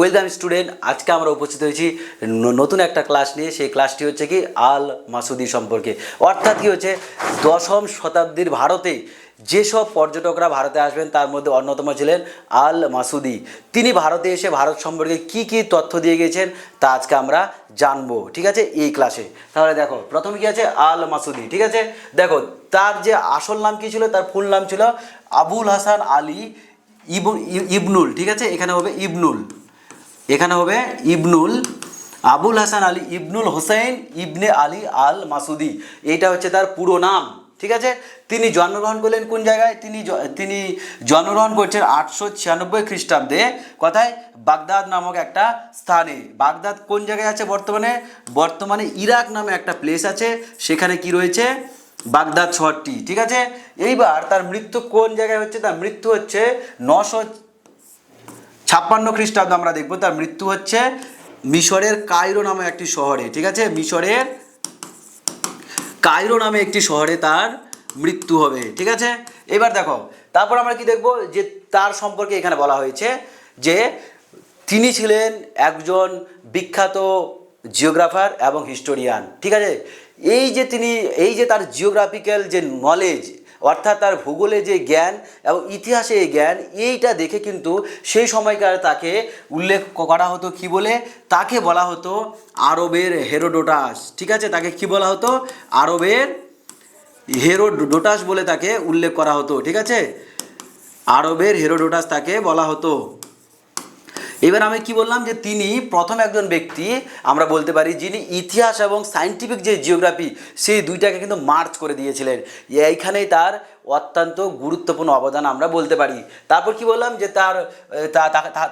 Welcome student, আজকে আমরা উপস্থিত হয়েছি নতুন একটা ক্লাস নিয়ে, সেই ক্লাসটি হচ্ছে কি আল মাসুদি সম্পর্কে। অর্থাৎ কী হচ্ছে, দশম শতাব্দীর ভারতে যেসব পর্যটকরা ভারতে আসবেন, তার মধ্যে অন্যতম ছিলেন আল মাসুদি। তিনি ভারতে এসে ভারত সম্পর্কে কি কি তথ্য দিয়ে গেছেন, তা আজকে আমরা জানব, ঠিক আছে? এই ক্লাসে। তাহলে দেখো, প্রথমে কি আছে আল মাসুদি, ঠিক আছে? দেখো, তার যে আসল নাম কি ছিল, তার ফুল নাম ছিল আবুল হাসান আলী ইব- ইবনুল, ঠিক আছে? এখানে হবে ইবনুল। এখানে হবে ইবনুল আবুল হাসান আলী, ইবনুল হোসেন ইবনে আলী আল মাসুদি এইটা হচ্ছে তার পুরো নাম, ঠিক আছে? তিনি জন্মগ্রহণ করলেন কোন জায়গায়? তিনি তিনি জন্মগ্রহণ করছেন আটশো ছিয়ানব্বই খ্রিস্টাব্দে। কথায়? বাগদাদ নামক একটা স্থানে। বাগদাদ কোন জায়গায় আছে বর্তমানে? বর্তমানে ইরাক নামে একটা প্লেস আছে, সেখানে কি রয়েছে? বাগদাদ শহরটি, ঠিক আছে? এইবার তার মৃত্যু কোন জায়গায় হচ্ছে? তার মৃত্যু হচ্ছে নশো ছাপ্পান্ন খ্রিস্টাব্দ আমরা দেখব, তার মৃত্যু হচ্ছে মিশরের কায়রো নামে একটি শহরে, ঠিক আছে? মিশরের কায়রো নামে একটি শহরে তার মৃত্যু হবে, ঠিক আছে? এবার দেখো, তারপর আমরা কি দেখব যে তার সম্পর্কে এখানে বলা হয়েছে যে তিনি ছিলেন একজন বিখ্যাত জিওগ্রাফার এবং হিস্টোরিয়ান, ঠিক আছে? এই যে তিনি, এই যে তার জিওগ্রাফিক্যাল যে নলেজ অর্থাৎ তার ভূগোলে যে জ্ঞান এবং ইতিহাসে এই জ্ঞান, এইটা দেখে কিন্তু সেই সময়কার তাকে উল্লেখ করা হতো কি বলে? তাকে বলা হতো আরবের হেরোডোটাস। ঠিক আছে? তাকে কি বলা হতো? আরবের হেরোডোটাস বলে তাকে উল্লেখ করা হতো। ঠিক আছে? আরবের হেরোডোটাস তাকে বলা হতো। এবার আমি কি বললাম যে তিনি প্রথম একজন ব্যক্তি, আমরা বলতে পারি, যিনি ইতিহাস এবং সায়েন্টিফিক যে জিওগ্রাফি সেই দুইটাকে কিন্তু মার্চ করে দিয়েছিলেন। এইখানেই তার অত্যন্ত গুরুত্বপূর্ণ অবদান আমরা বলতে পারি। তারপর কি বললাম যে তার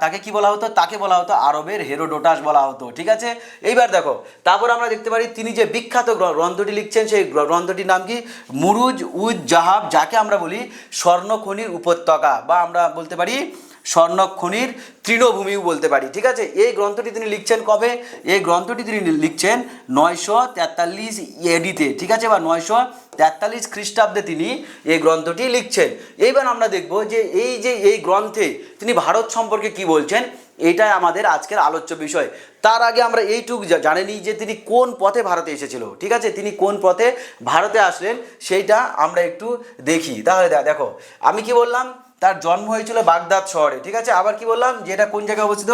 তাকে কি বলা হতো? তাকে বলা হতো আরবের হেরোডোটাস বলা হতো, ঠিক আছে? এইবার দেখো, তারপর আমরা দেখতে পারি তিনি যে বিখ্যাত গ্র- গ্রন্থটি লিখছেন, সেই গ্র- গ্রন্থটির নাম কি? মুরুজ উজ জাহাব, যাকে আমরা বলি স্বর্ণখনির উপত্যকা, বা আমরা বলতে পারি স্বর্ণখনির তৃণভূমিও বলতে পারি, ঠিক আছে? এই গ্রন্থটি তিনি লিখছেন কবে? এই গ্রন্থটি তিনি লিখছেন নয়শো তেতাল্লিশ এডিতে, ঠিক আছে? বা নয়শো তেতাল্লিশ খ্রিস্টাব্দে তিনি এই গ্রন্থটি লিখছেন। এইবার আমরা দেখব যে এই যে এই গ্রন্থে তিনি ভারত সম্পর্কে কি বলছেন, এটাই আমাদের আজকের আলোচ্য বিষয়। তার আগে আমরা এইটুকু জা- জানে নিই যে তিনি কোন পথে ভারতে এসেছিল, ঠিক আছে? তিনি কোন পথে ভারতে আসলেন, সেইটা আমরা একটু দেখি। তাহলে দেখো, আমি কি বললাম? তার জন্ম হয়েছিল বাগদাদ শহরে, ঠিক আছে? আবার কি বললাম? যে এটা কোন জায়গায় অবস্থিত?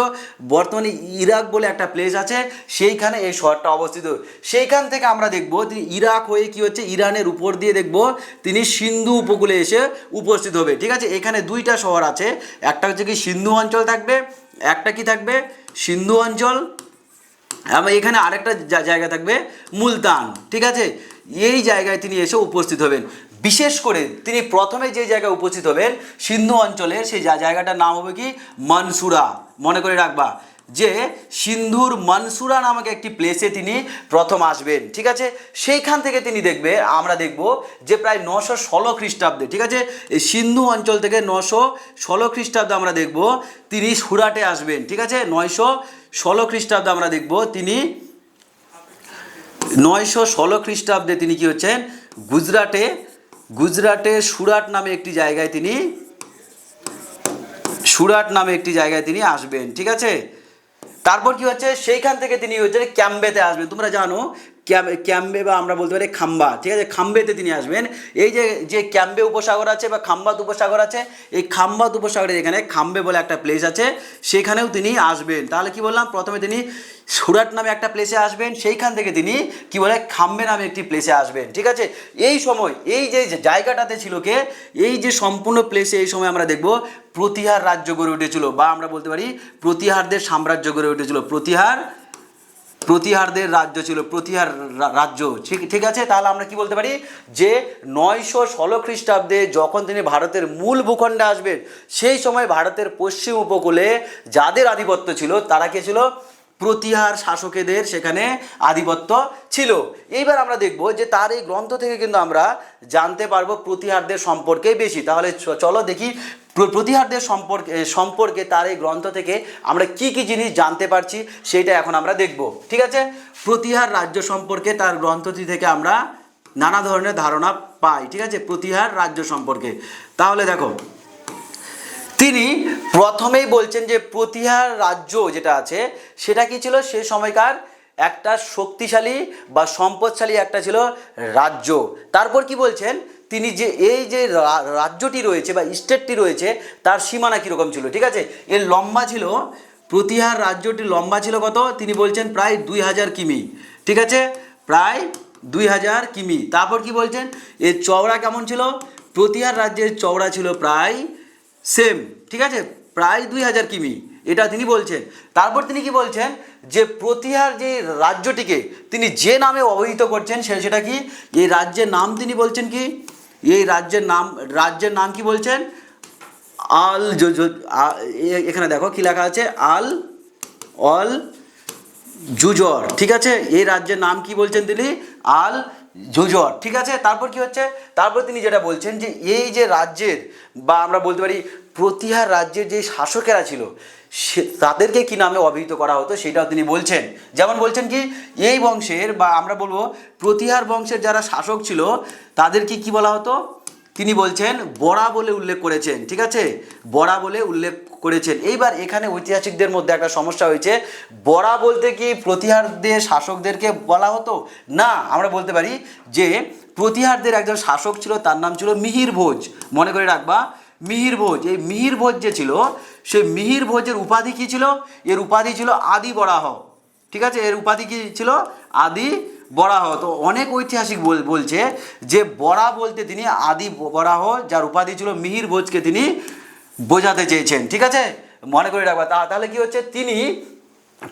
বর্তমানে ইরাক বলে একটা প্লেস আছে, সেইখানে এই শহরটা অবস্থিত। সেইখান থেকে আমরা দেখব, তিনি ইরাক হয়ে কি হচ্ছে? ইরানের উপর দিয়ে দেখব, তিনি সিন্ধু উপকূলে এসে উপস্থিত হবে, ঠিক আছে? এখানে দুইটা শহর আছে, একটা হচ্ছে কি সিন্ধু অঞ্চল থাকবে, একটা কি থাকবে? সিন্ধু অঞ্চল, এবং এখানে আরেকটা জায়গা থাকবে, মুলতান, ঠিক আছে? এই জায়গায় তিনি এসে উপস্থিত হবেন। বিশেষ করে তিনি প্রথমে যে জায়গায় উপস্থিত হবেন সিন্ধু অঞ্চলের সেই জা- জায়গাটার নাম হবে কি? মানসুরা। মনে করে রাখবা যে সিন্ধুর মানসুরা নামক একটি প্লেসে তিনি প্রথম আসবেন, ঠিক আছে? সেইখান থেকে তিনি দেখবে, আমরা দেখব যে প্রায় নশো ষোলো খ্রিস্টাব্দে, ঠিক আছে? এই সিন্ধু অঞ্চল থেকে নশো ষোলো খ্রিস্টাব্দে আমরা দেখব তিনি সুরাটে আসবেন, ঠিক আছে? নয়শো ষোলো খ্রিস্টাব্দে আমরা দেখব তিনি, নয়শো ষোলো খ্রিস্টাব্দে তিনি কি হচ্ছেন? গুজরাটে গুজরাটে সুরাট নামে একটি জায়গায় তিনি, সুরাট নামে একটি জায়গায় তিনি আসবেন, ঠিক আছে? তারপর কি হচ্ছে? সেইখান থেকে তিনি হচ্ছে ক্যাম্বেতে আসবেন। তোমরা জানো ক্যাম্বে বা আমরা বলতে পারি খাম্বা, ঠিক আছে? খাম্বেতে তিনি আসবেন। এই যে যে ক্যাম্বে উপসাগর আছে বা খাম্বাত উপসাগর আছে, এই খাম্বাত উপসাগরের এখানে খাম্বে বলে একটা প্লেস আছে। সেখানেও তিনি আসবেন। তাহলে কি বললাম? প্রথমে তিনি সুরাট নামে একটা প্লেসে আসবেন। সেইখান থেকে তিনি কি বলে? খাম্বে নামে একটি প্লেসে আসবেন, ঠিক আছে? এই সময়, এই যে জায়গাটাতে ছিল কে, এই যে সম্পূর্ণ প্লেসে এই সময় আমরা দেখব প্রতিহার রাজ্য গড়ে উঠেছিল বা আমরা বলতে পারি প্রতিহারদের সাম্রাজ্য গড়ে উঠেছিল। প্রতিহার প্রতিহারদের রাজ্য ছিল, প্রতিহার রাজ্য। ঠিক ঠিক আছে? তাহলে আমরা কি বলতে পারি? যে নয়শো ষোলো খ্রিস্টাব্দে যখন তিনি ভারতের মূল ভূখণ্ডে আসবেন, সেই সময় ভারতের পশ্চিম উপকূলে যাদের আধিপত্য ছিল, তারা কে ছিল? প্রতিহার শাসকেদের সেখানে আধিপত্য ছিল। এইবার আমরা দেখব যে তার এই গ্রন্থ থেকে কিন্তু আমরা জানতে পারব প্রতিহারদের সম্পর্কে বেশি। তাহলে চলো দেখি প্রতিহারদের সম্পর্কে সম্পর্কে তার এই গ্রন্থ থেকে আমরা কি কি জিনিস জানতে পারছি সেটা এখন আমরা দেখব। ঠিক আছে? প্রতিহার রাজ্য সম্পর্কে তার গ্রন্থটি থেকে আমরা নানা ধরনের ধারণা পাই। ঠিক আছে? প্রতিহার রাজ্য সম্পর্কে। তাহলে দেখো তিনি প্রথমেই বলছেন যে প্রতিহার রাজ্য যেটা আছে, সেটা কি ছিল? সে সময়কার একটা শক্তিশালী বা সম্পদশালী একটা ছিল রাজ্য। তারপর কি বলছেন? তিনি যে এই যে রাজ্যটি রয়েছে বা স্টেটটি রয়েছে, তার সীমানা কীরকম ছিল? ঠিক আছে? এর লম্বা ছিল, প্রতিহার রাজ্যটি লম্বা ছিল কত? তিনি বলছেন প্রায় দুই হাজার কিমি। ঠিক আছে? প্রায় দুই হাজার কিমি। তারপর কি বলছেন? এর চওড়া কেমন ছিল? প্রতিহার রাজ্যের চওড়া ছিল প্রায় সেম ঠিক আছে? প্রায় দুই হাজার কিমি। এটা তিনি বলছেন। তারপর তিনি কি বলছেন? যে প্রতিহার যে রাজ্যটিকে তিনি যে নামে অবহিত করছেন, সে সেটা কি? এই রাজ্যের নাম তিনি বলছেন কি? এই রাজ্যের নাম রাজ্যের নাম কি বলছেন? আল এখানে দেখো কি লেখা আছে? আল অল জুজর, ঠিক আছে? এই রাজ্যের নাম কি বলছেন তিনি? আল জুজর ঠিক আছে? তারপর কি হচ্ছে? তারপর তিনি যেটা বলছেন যে, এই যে রাজ্যের বা আমরা বলতে পারি প্রতিহার রাজ্যের যে শাসকেরা ছিল, সে, তাদেরকে কী নামে অভিহিত করা হতো? সেটাও তিনি বলছেন। যেমন বলছেন কি, এই বংশের বা আমরা বলব প্রতিহার বংশের যারা শাসক ছিল, তাদেরকে কি বলা হতো? তিনি বলছেন, বড়া বলে উল্লেখ করেছেন, ঠিক আছে? বড়া বলে উল্লেখ করেছেন। এইবার এখানে ঐতিহাসিকদের মধ্যে একটা সমস্যা হয়েছে। বড়া বলতে কি প্রতিহারদের শাসকদেরকে বলা হতো? না, আমরা বলতে পারি যে প্রতিহারদের একজন শাসক ছিল, তার নাম ছিল মিহির ভোজ। মনে করে রাখবা, মিহির ভোজ। এই মিহির ভোজ যে ছিল সেই মিহির ভোজের উপাধি কী ছিল? এর উপাধি ছিল আদি বরাহ। ঠিক আছে? এর উপাধি কি ছিল? আদি বরাহ। তো অনেক ঐতিহাসিক বল- বলছে যে বরা বলতে তিনি আদি বরাহ, যার উপাধি ছিল মিহির ভোজকে তিনি বোঝাতে চেয়েছেন। ঠিক আছে? মনে করে রাখবা। তাহলে কি হচ্ছে? তিনি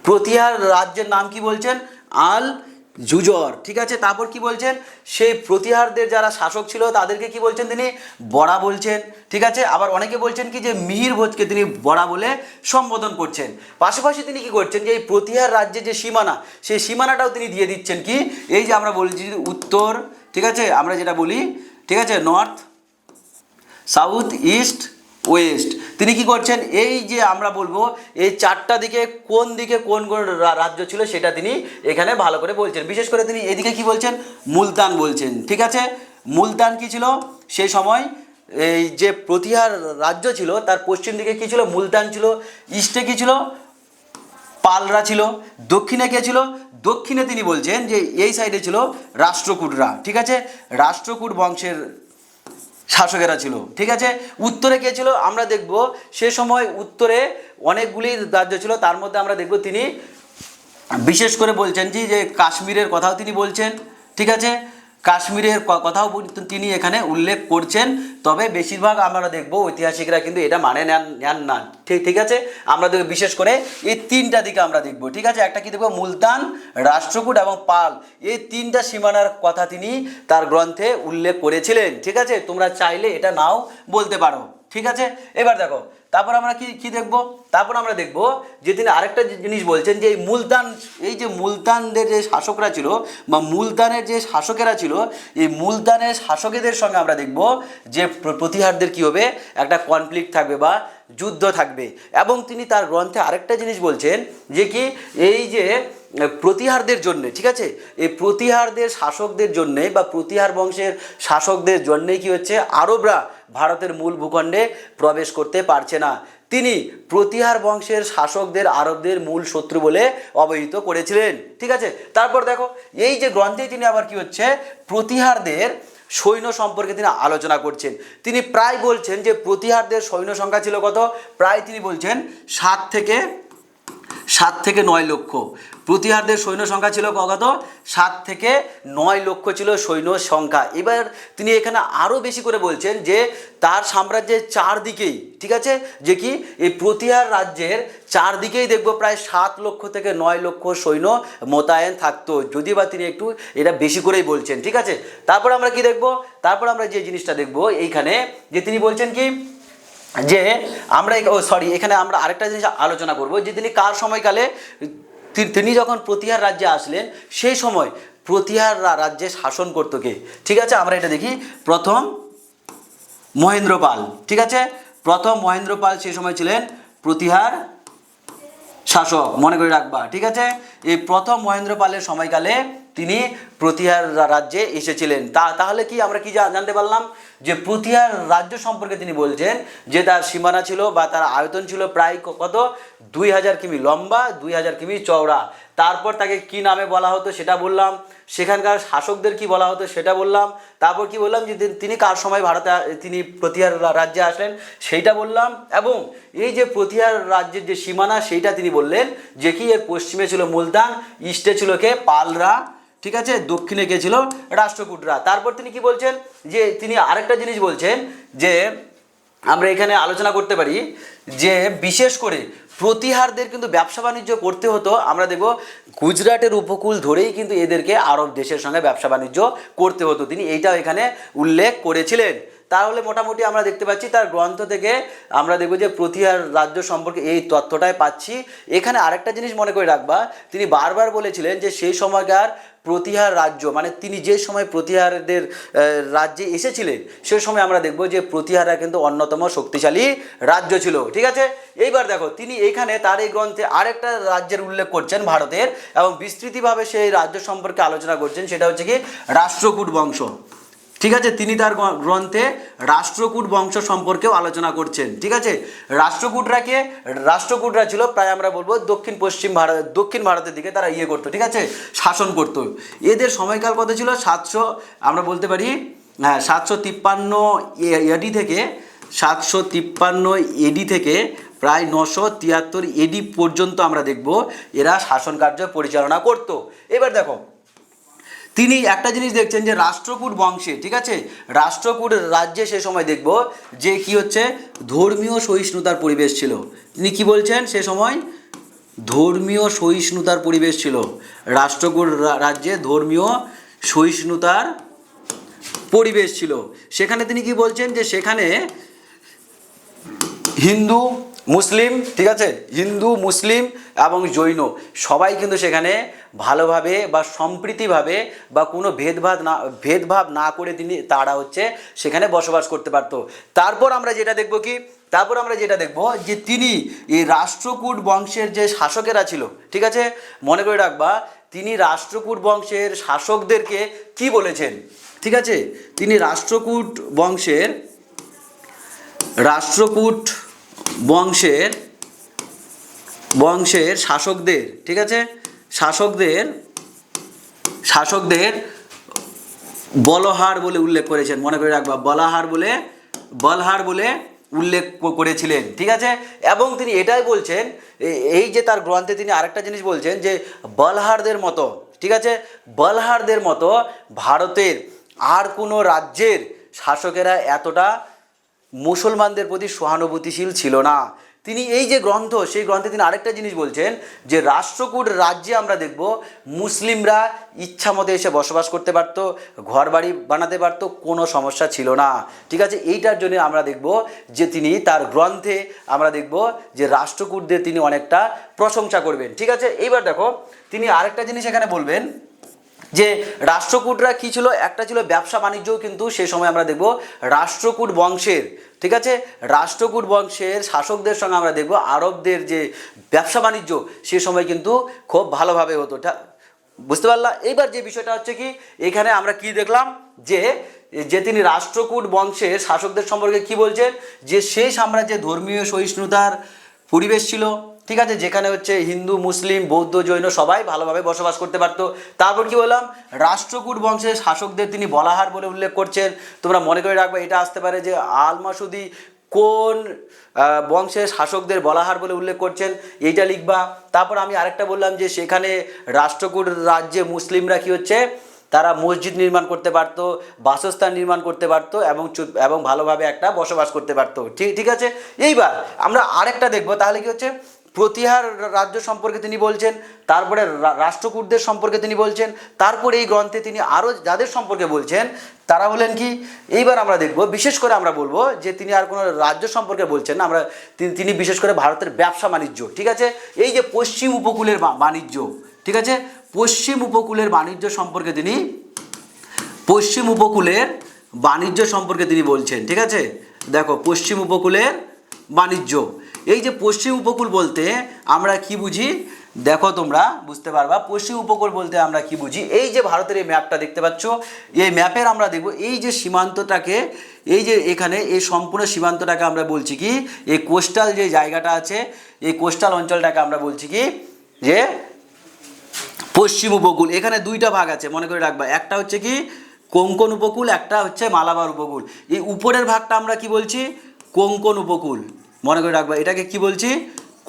প্রতিহার রাজ্যের নাম কি বলছেন? আল জুজর, ঠিক আছে? তারপর কি বলছেন? সেই প্রতিহারদের যারা শাসক ছিল, তাদেরকে কি বলছেন তিনি? বড়া বলছেন, ঠিক আছে? আবার অনেকে বলছেন কি যে মিহির ভোজকে তিনি বড়া বলে সম্বোধন করছেন। পাশাপাশি তিনি কি করছেন যে এই প্রতিহার রাজ্যের যে সীমানা, সেই সীমানাটাও তিনি দিয়ে দিচ্ছেন কি? এই যে আমরা বলছি উত্তর, ঠিক আছে? আমরা যেটা বলি, ঠিক আছে? North, south, east, west. তিনি কি করছেন? এই যে আমরা বলব, এই চারটা দিকে কোন দিকে কোন কোন রাজ্য ছিল সেটা তিনি এখানে ভালো করে বলছেন। বিশেষ করে তিনি এদিকে কি বলছেন? মুলতান বলছেন। ঠিক আছে? মুলতান কি ছিল? সেই সময় এই যে প্রতিহার রাজ্য ছিল, তার পশ্চিম দিকে কি ছিল? মুলতান ছিল। ইস্টে কি ছিল? পালরা ছিল। দক্ষিণে কে ছিল? দক্ষিণে তিনি বলছেন যে এই সাইডে ছিল রাষ্ট্রকূটরা। ঠিক আছে? রাষ্ট্রকূট বংশের শাসকেরা ছিল। ঠিক আছে? উত্তরে কে ছিল? আমরা দেখব। সে সময় উত্তরে অনেকগুলি রাজ্য ছিল। তার মধ্যে আমরা দেখব তিনি বিশেষ করে বলছেন যে যে কাশ্মীরের কথাও তিনি বলছেন। ঠিক আছে? কাশ্মীরের কথাও তিনি এখানে উল্লেখ করছেন। তবে বেশিরভাগ আমরা দেখব ঐতিহাসিকরা কিন্তু এটা মানে নেন নেন না। ঠিক ঠিক আছে? আমরা দেখব বিশেষ করে এই তিনটা দিকে আমরা দেখব। ঠিক আছে? একটা কি দেখব? মুলতান, রাষ্ট্রকূট এবং পাল। এই তিনটা সীমানার কথা তিনি তার গ্রন্থে উল্লেখ করেছিলেন। ঠিক আছে? তোমরা চাইলে এটা নাও বলতে পারো। ঠিক আছে? এবার দেখো তারপর আমরা কি কি দেখব? তারপর আমরা দেখব যে তিনি আরেকটা জিনিস বলছেন যে এই মুলতান, এই যে মুলতানদের যে শাসকরা ছিল বা মুলতানের যে শাসকেরা ছিল, এই মুলতানের শাসকেদের সঙ্গে আমরা দেখব যে প্রতিহারদের কি হবে? একটা কনফ্লিক্ট থাকবে বা যুদ্ধ থাকবে। এবং তিনি তার গ্রন্থে আরেকটা জিনিস বলছেন যে কি, এই যে প্রতিহারদের জন্যে, ঠিক আছে? এই প্রতিহারদের শাসকদের জন্যে বা প্রতিহার বংশের শাসকদের জন্যে কি হচ্ছে? আরবরা ভারতের মূল ভূখণ্ডে প্রবেশ করতে পারছে না। তিনি প্রতিহার বংশের শাসকদের আরবদের মূল শত্রু বলে অবহিত করেছিলেন। ঠিক আছে? তারপর দেখো, এই যে গ্রন্থে তিনি আবার কি হচ্ছে? প্রতিহারদের সৈন্য সম্পর্কে তিনি আলোচনা করছেন। তিনি প্রায় বলছেন যে প্রতিহারদের সৈন্য সংখ্যা ছিল কত? প্রায় তিনি বলছেন সাত থেকে সাত থেকে নয় লক্ষ। প্রতিহারদের সৈন্য সংখ্যা ছিল কত? সাত থেকে নয় লক্ষ ছিল সৈন্য সংখ্যা। এবার তিনি এখানে আরও বেশি করে বলছেন যে, তার সাম্রাজ্যের চারদিকেই, ঠিক আছে? যে কি? এই প্রতিহার রাজ্যের চারদিকেই দেখব প্রায় সাত লক্ষ থেকে নয় লক্ষ সৈন্য মোতায়েন থাকতো। যদি বা তিনি একটু এটা বেশি করেই বলছেন, ঠিক আছে? তারপর আমরা কি দেখব? তারপর আমরা যে জিনিসটা দেখব এইখানে, যে তিনি বলছেন কি? যে আমরা ও সরি এখানে আমরা আরেকটা জিনিস আলোচনা করব, যে তিনি কার সময়কালে তিনি যখন প্রতিহার রাজ্যে আসলেন, সেই সময় প্রতিহার রাজ্যে শাসন করতো কে? ঠিক আছে? আমরা এটা দেখি। প্রথম মহেন্দ্রপাল, ঠিক আছে? প্রথম মহেন্দ্রপাল সেই সময় ছিলেন প্রতিহার শাসক, মনে করে রাখবা, ঠিক আছে? এই প্রথম মহেন্দ্রপালের সময়কালে তিনি প্রতিহার রাজ্যে এসেছিলেন। তা, তাহলে কি আমরা কি জানতে পারলাম? যে প্রতিহার রাজ্য সম্পর্কে তিনি বলছেন যে তার সীমানা ছিল বা তার আয়তন ছিল প্রায় কত? দুই হাজার কিমি লম্বা, দুই হাজার কিমি চওড়া। তারপর তাকে কি নামে বলা হতো সেটা বললাম। সেখানকার শাসকদের কি বলা হতো সেটা বললাম। তারপর কি বললাম যে তিনি কার সময় ভারতে তিনি প্রতিহার রাজ্যে আসলেন সেইটা বললাম। এবং এই যে প্রতিহার রাজ্যের যে সীমানা, সেইটা তিনি বললেন যে কি এর পশ্চিমে ছিল মুলতান, ইস্টে ছিল কে? পালরা। ঠিক আছে? দক্ষিণে গেছিল রাষ্ট্রকূটরা। তারপর তিনি কি বলছেন? যে তিনি আরেকটা জিনিস বলছেন, যে আমরা এখানে আলোচনা করতে পারি, যে বিশেষ করে প্রতিহারদের কিন্তু ব্যবসা বাণিজ্য করতে হতো। আমরা দেখব গুজরাটের উপকূল ধরেই কিন্তু এদেরকে আরব দেশের সঙ্গে ব্যবসা বাণিজ্য করতে হতো। তিনি এইটাও এখানে উল্লেখ করেছিলেন। তাহলে মোটামুটি আমরা দেখতে পাচ্ছি তার গ্রন্থ থেকে আমরা দেখব যে প্রতিহার রাজ্য সম্পর্কে এই তথ্যটাই পাচ্ছি। এখানে আরেকটা জিনিস মনে করে রাখবা, তিনি বারবার বলেছিলেন যে সেই সময়কার প্রতিহার রাজ্য মানে তিনি যে সময় প্রতিহারদের রাজ্যে এসেছিলেন, সে সময় আমরা দেখব যে প্রতিহাররা কিন্তু অন্যতম শক্তিশালী রাজ্য ছিল, ঠিক আছে? এইবার দেখো, তিনি এখানে তার এই গ্রন্থে আরেকটা রাজ্যের উল্লেখ করছেন ভারতের, এবং বিস্তৃতিভাবে সেই রাজ্য সম্পর্কে আলোচনা করছেন, সেটা হচ্ছে কি রাষ্ট্রকূট বংশ। ঠিক আছে? তিনি তার গ্রন্থে রাষ্ট্রকূট বংশ সম্পর্কেও আলোচনা করছেন, ঠিক আছে? রাষ্ট্রকূটরা কে? রাষ্ট্রকূটরা ছিল প্রায় আমরা বলব দক্ষিণ পশ্চিম ভারত, দক্ষিণ ভারতের দিকে তারা ইয়ে করতো, ঠিক আছে? শাসন করতো। এদের সময়কাল কত ছিল? সাতশো, আমরা বলতে পারি হ্যাঁ সাতশো তিপ্পান্ন এডি থেকে, সাতশো তিপ্পান্ন এডি থেকে প্রায় নশো তিয়াত্তর এডি পর্যন্ত আমরা দেখব, এরা শাসন কার্য পরিচালনা করতো। এবার দেখো তিনি একটা জিনিস দেখছেন যে রাষ্ট্রকূট বংশে, ঠিক আছে? রাষ্ট্রকূট রাজ্যে সে সময় দেখব যে কি হচ্ছে? ধর্মীয় সহিষ্ণুতার পরিবেশ ছিল। তিনি কি বলছেন? সে সময় ধর্মীয় সহিষ্ণুতার পরিবেশ ছিল। রাষ্ট্রকূট রাজ্যে ধর্মীয় সহিষ্ণুতার পরিবেশ ছিল। সেখানে তিনি কি বলছেন যে সেখানে হিন্দু মুসলিম, ঠিক আছে? হিন্দু, মুসলিম এবং জৈন। সবাই কিন্তু সেখানে ভালোভাবে বা সম্প্রীতিভাবে বা কোনো ভেদভাব না ভেদভাব না করে তিনি, তারা হচ্ছে সেখানে বসবাস করতে পারতো। তারপর আমরা যেটা দেখব কি? তারপর আমরা যেটা দেখব যে তিনি এই রাষ্ট্রকূট বংশের যে শাসকেরা ছিল, ঠিক আছে? মনে করে রাখবা, তিনি রাষ্ট্রকূট বংশের শাসকদেরকে কি বলেছেন? ঠিক আছে? তিনি রাষ্ট্রকূট বংশের, রাষ্ট্রকূট বংশের বংশের শাসকদের, ঠিক আছে? শাসকদের শাসকদের বলহার বলে উল্লেখ করেছেন, মনে করে রাখবা, বলাহার বলে, বলহার বলে উল্লেখ করেছিলেন, ঠিক আছে? এবং তিনি এটাই বলছেন এই যে তার গ্রন্থে তিনি আরেকটা জিনিস বলছেন যে, বলহারদের মতো, ঠিক আছে? বলহারদের মতো ভারতের আর কোনো রাজ্যের শাসকেরা এতটা মুসলমানদের প্রতি সহানুভূতিশীল ছিল না। তিনি এই যে গ্রন্থ, সেই গ্রন্থে তিনি আরেকটা জিনিস বলছেন, যে রাষ্ট্রকূট রাজ্যে আমরা দেখব, মুসলিমরা ইচ্ছা মতো এসে বসবাস করতে পারতো ঘর বাড়ি বানাতে পারতো, কোনো সমস্যা ছিল না। ঠিক আছে? এইটার জন্য আমরা দেখব যে তিনি তার গ্রন্থে আমরা দেখব যে রাষ্ট্রকূটদের তিনি অনেকটা প্রশংসা করবেন। ঠিক আছে? এইবার দেখো, তিনি আরেকটা জিনিস এখানে বলবেন যে রাষ্ট্রকূটরা কি ছিল? একটা ছিল ব্যবসা বাণিজ্যও কিন্তু সে সময় আমরা দেখব রাষ্ট্রকূট বংশের, ঠিক আছে? রাষ্ট্রকূট বংশের শাসকদের সঙ্গে আমরা দেখব আরবদের যে ব্যবসা বাণিজ্য, সে সময় কিন্তু খুব ভালোভাবে হতো। বুঝতে পারলাম এইবার যে বিষয়টা হচ্ছে কি, এখানে আমরা কি দেখলাম? যে যে তিনি রাষ্ট্রকূট বংশের শাসকদের সম্পর্কে কি বলছেন? যে সেই সাম্রাজ্যে ধর্মীয় সহিষ্ণুতার পরিবেশ ছিল ঠিক আছে, যেখানে হচ্ছে হিন্দু, মুসলিম, বৌদ্ধ, জৈন সবাই ভালোভাবে বসবাস করতে পারতো। তারপর কি বললাম? রাষ্ট্রকূট বংশের শাসকদের তিনি বলাহার বলে উল্লেখ করছেন। তোমরা মনে করে রাখবে, এটা আসতে পারে যে আল মাসুদি কোন বংশের শাসকদের বলাহার বলে উল্লেখ করছেন, এইটা লিখবা। তারপর আমি আরেকটা বললাম যে সেখানে রাষ্ট্রকূট রাজ্যে মুসলিমরা কি হচ্ছে? তারা মসজিদ নির্মাণ করতে পারতো, বাসস্থান নির্মাণ করতে পারতো এবং এবং ভালোভাবে একটা বসবাস করতে পারতো। ঠিক ঠিক আছে? এইবার আমরা আরেকটা দেখব, তাহলে কি হচ্ছে? প্রতিহার রাজ্য সম্পর্কে তিনি বলছেন, তারপরে রাষ্ট্রকূটদের সম্পর্কে তিনি বলছেন, তারপরে এই গ্রন্থে তিনি আরও যাদের সম্পর্কে বলছেন, তারা হলেন কি, এইবার আমরা দেখব, বিশেষ করে আমরা বলব যে তিনি আর কোনো রাজ্য সম্পর্কে বলছেন না, আমরা তিনি বিশেষ করে ভারতের ব্যবসা বাণিজ্য, ঠিক আছে? এই যে পশ্চিম উপকূলের বাণিজ্য, ঠিক আছে? পশ্চিম উপকূলের বাণিজ্য সম্পর্কে তিনি, পশ্চিম উপকূলের বাণিজ্য সম্পর্কে তিনি বলছেন, ঠিক আছে? দেখো, পশ্চিম উপকূলের বাণিজ্য। এই যে পশ্চিম উপকূল বলতে আমরা কি বুঝি? দেখো তোমরা, বুঝতে পারবা। পশ্চিম উপকূল বলতে আমরা কি বুঝি? এই যে ভারতের এই ম্যাপটা দেখতে পাচ্ছ, এই ম্যাপের আমরা দেখব, এই যে সীমান্তটাকে, এই যে এখানে, এই সম্পূর্ণ সীমান্তটাকে আমরা বলছি কি, এই কোস্টাল যে জায়গাটা আছে, এই কোস্টাল অঞ্চলটাকে আমরা বলছি কি, যে পশ্চিম উপকূল। এখানে দুইটা ভাগ আছে, মনে করে রাখবা। একটা হচ্ছে কি, কোঙ্কন উপকূল, একটা হচ্ছে মালাবার উপকূল। এই উপরের ভাগটা আমরা কি বলছি? কোঙ্কন উপকূল। মনে করে রাখবা, এটাকে কি বলছি?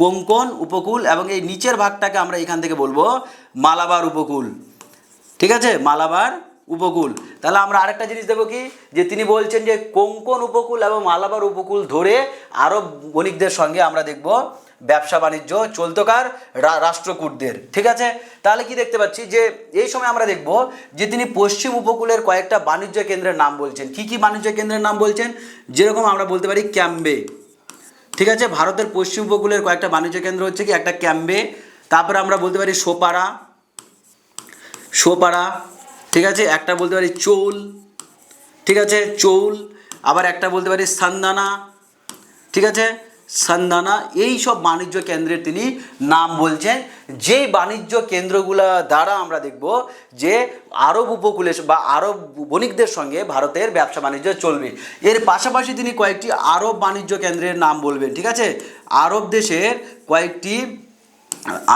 কোঙ্কন উপকূল এবং এই নিচের ভাগটাকে আমরা এখান থেকে বলব মালাবার উপকূল। ঠিক আছে? মালাবার উপকূল। তাহলে আমরা আরেকটা জিনিস দেবো কি? যে তিনি বলছেন যে কোঙ্কন উপকূল এবং মালাবার উপকূল ধরে আরব বণিকদের সঙ্গে আমরা দেখব ব্যবসা বাণিজ্য চলতকার রাষ্ট্রকূটদের। ঠিক আছে? তাহলে কি দেখতে পাচ্ছি? যে এই সময় আমরা দেখব যে তিনি পশ্চিম উপকূলের কয়েকটা বাণিজ্য কেন্দ্রের নাম বলছেন। কি কি বাণিজ্য কেন্দ্রের নাম বলছেন? যেরকম আমরা বলতে পারি ক্যাম্বে। ঠিক আছে? ভারতের পশ্চিম উপকূলের কয়েকটা বাণিজ্য কেন্দ্র হচ্ছে কি? একটা ক্যাম্বে, তারপরে আমরা বলতে পারি সোপাড়া সোপাড়া ঠিক আছে? একটা বলতে পারি চৌল, ঠিক আছে? চৌল, আবার একটা বলতে পারি সান্দানা, ঠিক আছে? সান্দানা এই সব বাণিজ্য কেন্দ্রের তিনি নাম বলছেন। যেই বাণিজ্য কেন্দ্রগুলো দ্বারা আমরা দেখব যে আরব উপকূলে বা আরব বণিকদের সঙ্গে ভারতের ব্যবসা বাণিজ্য চলবে। এর পাশাপাশি তিনি কয়েকটি আরব বাণিজ্য কেন্দ্রের নাম বলবেন, ঠিক আছে? আরব দেশের কয়েকটি,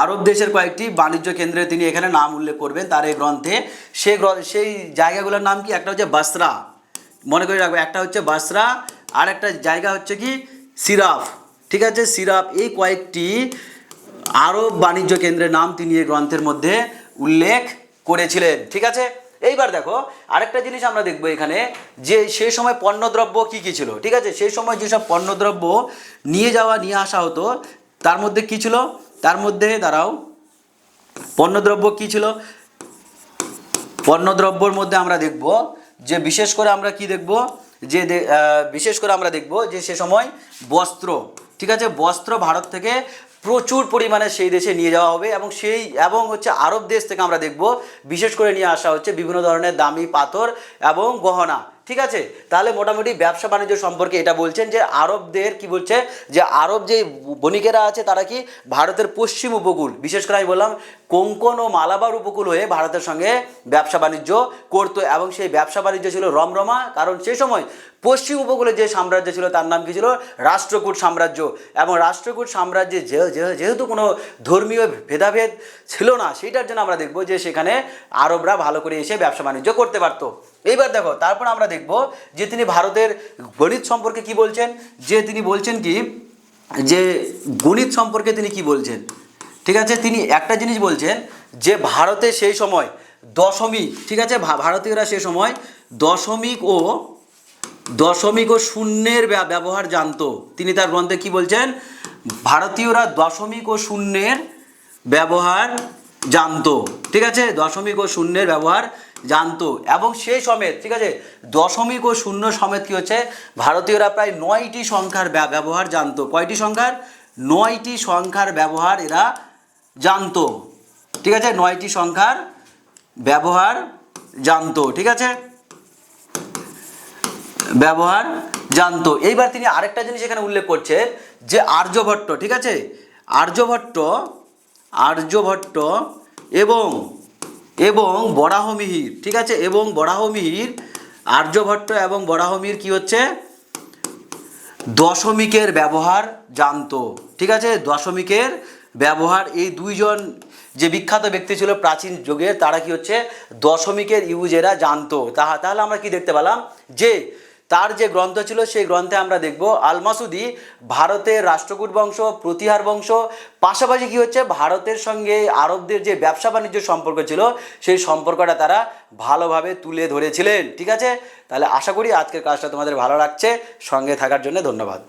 আরব দেশের কয়েকটি বাণিজ্য কেন্দ্রে তিনি এখানে নাম উল্লেখ করবেন তার এই গ্রন্থে। সে সেই জায়গাগুলোর নাম কি? একটা হচ্ছে বাসরা। মনে করে রাখব, একটা হচ্ছে বাসরা আর একটা জায়গা হচ্ছে কি? সিরাফ। ঠিক আছে, সিরাফ এই কয়েকটি আরব বাণিজ্য কেন্দ্রের নাম তিনি এই গ্রন্থের মধ্যে উল্লেখ করেছিলেন। ঠিক আছে? এইবার দেখো, আরেকটা জিনিস আমরা দেখব এখানে, যে সেই সময় পণ্যদ্রব্য কি কী ছিল? ঠিক আছে, সেই সময় যেসব পণ্যদ্রব্য নিয়ে যাওয়া, নিয়ে আসা হতো, তার মধ্যে কি ছিল? তার মধ্যে, দাঁড়াও, পণ্যদ্রব্য কি ছিল? পণ্যদ্রব্যর মধ্যে আমরা দেখব, যে বিশেষ করে আমরা কি দেখব? যে বিশেষ করে আমরা দেখব যে সে সময় বস্ত্র, ঠিক আছে? বস্ত্র ভারত থেকে প্রচুর পরিমাণে সেই দেশে নিয়ে যাওয়া হবে এবং সেই, এবং হচ্ছে আরব দেশ থেকে আমরা দেখব, বিশেষ করে নিয়ে আসা হচ্ছে বিভিন্ন ধরনের দামি পাথর এবং গহনা। ঠিক আছে? তাহলে মোটামুটি ব্যবসা বাণিজ্য সম্পর্কে এটা বলছেন যে আরবদের কি বলছে? যে আরব যে বণিকেরা আছে, তারা কি ভারতের পশ্চিম উপকূল, বিশেষ করে আমি বললাম কোঙ্কন ও মালাবার উপকূল হয়ে ভারতের সঙ্গে ব্যবসা বাণিজ্য করতো এবং সেই ব্যবসা বাণিজ্য ছিল রমরমা। কারণ সেই সময় পশ্চিম উপকূলে যে সাম্রাজ্য ছিল, তার নাম কি ছিল? রাষ্ট্রকূট সাম্রাজ্য। এবং রাষ্ট্রকূট সাম্রাজ্যে যেহেতু কোনো ধর্মীয় ভেদাভেদ ছিল না, সেইটার জন্য আমরা দেখব যে সেখানে আরবরা ভালো করে এসে ব্যবসা বাণিজ্য করতে পারতো। এইবার দেখো, তারপর আমরা দেখব যে তিনি ভারতের গণিত সম্পর্কে কি বলছেন, যে তিনি বলছেন কি, যে গণিত সম্পর্কে তিনি কি বলছেন। ঠিক আছে? তিনি একটা জিনিস বলছেন যে ভারতে সেই সময় দশমিক, ঠিক আছে? ভারতীয়রা সেই সময় দশমিক ও দশমিক ও শূন্যের ব্যা- ব্যবহার জানতো। তিনি তার গ্রন্থে কি বলছেন? ভারতীয়রা দশমিক ও শূন্যের ব্যবহার জানতো। ঠিক আছে? দশমিক ও শূন্যের ব্যবহার জানতো। এবং সেই সমেত, ঠিক আছে, দশমিক ও শূন্য সমেত কি হচ্ছে, ভারতীয়রা প্রায় নয়টি সংখ্যার ব্যা- ব্যবহার জানতো। কয়টি সংখ্যার? নয়টি সংখ্যার ব্যবহার এরা জানতো। ঠিক আছে? নয়টি সংখ্যার ব্যবহার জানতো, ঠিক আছে? ব্যবহার জানতো। এইবার তিনি আরেকটা জিনিস এখানে উল্লেখ করছেন যে আর্যভট্ট, ঠিক আছে? আর্যভট্ট আর্যভট্ট এবং এবং বরাহমিহির, ঠিক আছে? এবং বরাহমিহির আর্যভট্ট এবং বরাহমির কি হচ্ছে? দশমিকের ব্যবহার জানতো, ঠিক আছে? দশমিকের ব্যবহার, এই দুইজন যে বিখ্যাত ব্যক্তি ছিল প্রাচীন যুগে, তারা কি হচ্ছে? দশমিকের ইউজেরা জানতো। তাহা তাহলে আমরা কি দেখতে পেলাম? যে তার যে গ্রন্থ ছিল, সেই গ্রন্থে আমরা দেখব, আলমাসুদি ভারতের রাষ্ট্রকূট বংশ, প্রতিহার বংশ, পাশাপাশি কি হচ্ছে, ভারতের সঙ্গে আরবদের যে ব্যবসা বাণিজ্য সম্পর্ক ছিল, সেই সম্পর্কটা তারা ভালোভাবে তুলে ধরেছিলেন। ঠিক আছে? তাহলে আশা করি আজকের কাজটা তোমাদের ভালো লাগছে। সঙ্গে থাকার জন্য ধন্যবাদ।